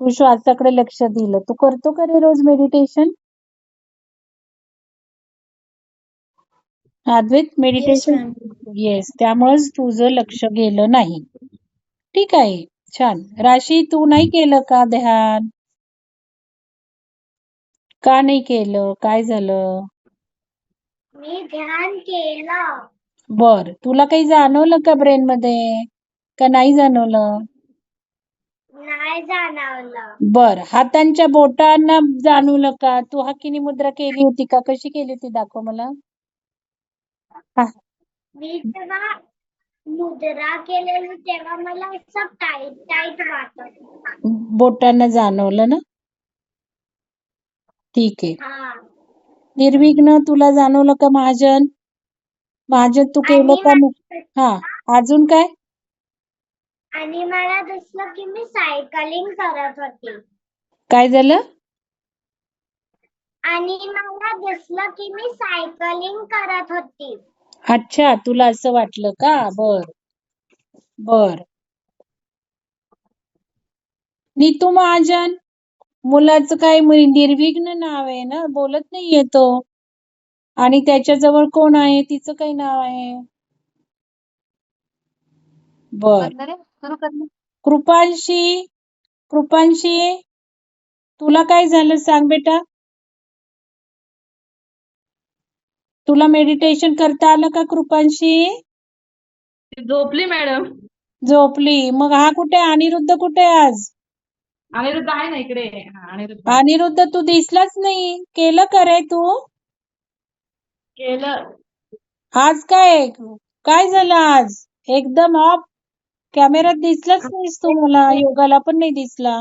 तू श्वासाकडे लक्ष दिलं. तू करतो का रे रोज मेडिटेशन अद्वैत मेडिटेशन येस त्यामुळेच तुझं लक्ष गेलं नाही. ठीक आहे. छान. राशी तू नाही केलं का ध्यान? का नाही केलं? काय झालं? मी ध्यान केलं. बर. तुला काही जाणवलं का ब्रेन मध्ये? का नाही जाणवलं? नाही जाणवलं. बर हातांच्या बोटांना जाणवलं का? तू हाकिनी मुद्रा केली होती का? कशी केली होती? दाखव मला. हा, मी तेव्हा मुद्रा केलेली तेव्हा मला असं टाईट टाईट वाटत होतं. बोटांना जाणवलं ना? ठीक आहे. हा. निर्विघ्न तुला जाणवलं का महाजन? महाजन तू केलं आणि का हा. अजून काय? आणि मला दिसलं की मी सायकलिंग करत होती. काय झालं? आणि मला दिसलं की मी सायकलिंग करत होती. अच्छा तुला असं वाटलं का? बर. बर. नीतू महाजन मुलाचं काय निर्विघ्न नाव आहे ना? बोलत नाहीये तो. आणि त्याच्याजवळ कोण आहे? तिचं काही नाव आहे? बर. सुरू कर ना कृपांशी कृपांशी तुला काय झालं सांग बेटा. तुला मेडिटेशन करता आलं का कृपांशी? झोपली मॅडम झोपली. मग हा कुठे? आहे? अनिरुद्ध कुठे आहे आज? अनिरुद्ध आहे ना इकडे. हा, अनिरुद्ध. अनिरुद्ध तू दिसलाच नाही. केलं का रे तू? केलं. आज काय? काय झालं आज? एकदम ऑफ कॅमेऱ्यात दिसलाच नाहीस तू मला योगाला पण नाही दिसला.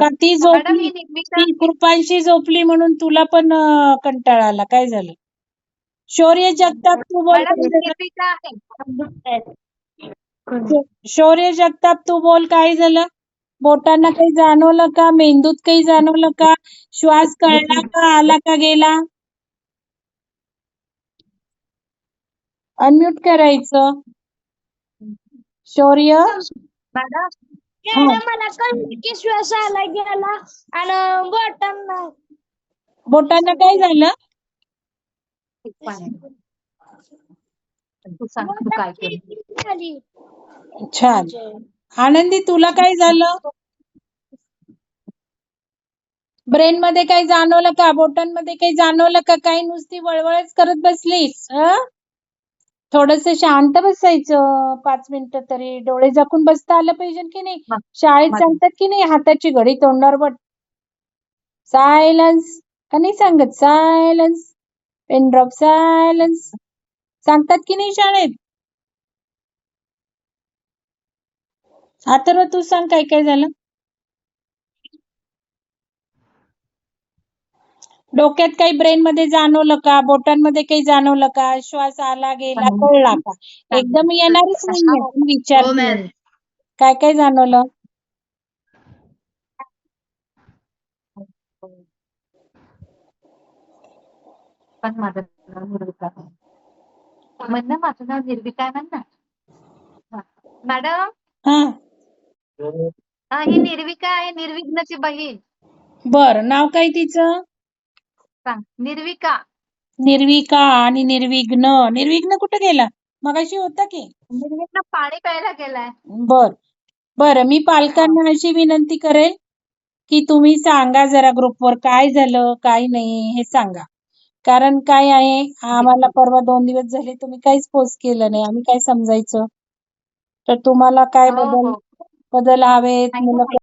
का ती मॅडम झोपली? ही ती कृपांशी झोपली म्हणून तुला पण अं, कंटाळा आला. काय झालं? शौर्य जगताप तू बोल. मॅडम ही काय निर्मिका आहे. झालं? शौर्य जगताप तू बोल. काय झालं? बोटांना काही जाणवलं का? मेंदूत काही जाणवलं का? श्वास कळला का? आला का गेला? अनम्यूट करायचं. शौर्य? मॅडम. मला कळलं की श्वास आला गेला आणि बोटांना बोटांना काय झालं? तू सांग तू काय केलं? झाली छान. आनंदी तुला काय झालं? ब्रेन मध्ये काही जाणवलं का? बोटांमध्ये काही जाणवलं का? काही नुसती वळवळच करत बसलीस थोडस शांत बसायचं. पाच मिनिटं तरी डोळे झाकून बसता आलं पाहिजे की नाही? शाळेत सांगतात की नाही हाताची घडी तोंडावर बट सायलन्स. का नाही सांगत? सायलन्स. Pen drop silence. सांगतात की नाही शाळेत? अथर्व तू सांग काय काय झालं? डोक्यात काही ब्रेन मध्ये जाणवलं का? बोटांमध्ये काही जाणवलं का? श्वास आला गेला हो. कळला का? एकदम येणारच नाहीये पण विचार हो. काय काय जाणवलं? पण माझं नाव निर्विका आहे. म्हण ना माझं नाव निर्विका आहे म्हण ना. हा. मॅडम? हा. हा, ही निर्विका आहे निर्विघ्नची बहीण. बर नाव काय तिचं? सांग. निर्विका. निर्विका आणि निर्विघ्न. निर्विघ्न कुठे गेला? मगाशी होता की? निर्विघ्न पाणी प्यायला गेलाय. बर. बर मी पालकांना अशी विनंती करेल की तुम्ही सांगा जरा ग्रुपवर काय झालं काय नाही हे सांगा. कारण काय आहे आम्हाला परवा दोन दिवस झाले तुम्ही काहीच पोस्ट केलं नाही. आम्ही काय समजायचं? तर तुम्हाला काय हो, बदल हो. बदल हवेत? नाही, मुलं.